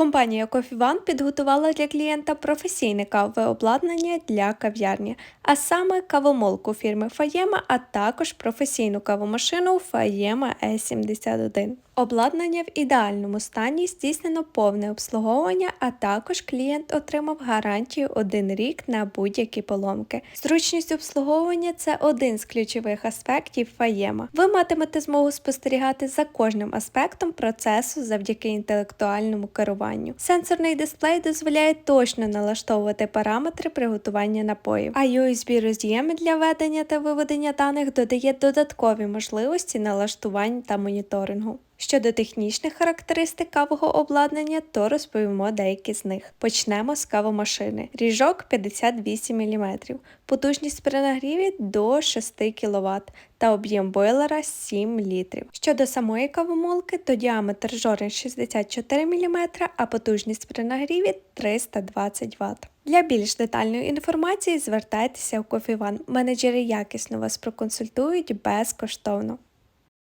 Компанія Coffee підготувала для клієнта професійне кавове обладнання для кав'ярні, а саме кавомолку фірми Фаєма, а також професійну кавомашину Фаєма E71. Обладнання в ідеальному стані здійснено повне обслуговування, а також клієнт отримав гарантію 1 рік на будь-які поломки. Зручність обслуговування це один з ключових аспектів Фаєма. Ви матимете змогу спостерігати за кожним аспектом процесу завдяки інтелектуальному керуванню. Сенсорний дисплей дозволяє точно налаштовувати параметри приготування напоїв, а USB роз'єми для ведення та виведення даних додає додаткові можливості налаштувань та моніторингу. Щодо технічних характеристик кавового обладнання, то розповімо деякі з них. Почнемо з кавомашини. Ріжок 58 мм, потужність при нагріві до 6 кВт та об'єм бойлера 7 літрів. Щодо самої кавомолки, то діаметр жорен 64 мм, а потужність при нагріві 320 Вт. Для більш детальної інформації звертайтеся у One. Менеджери якісно вас проконсультують безкоштовно.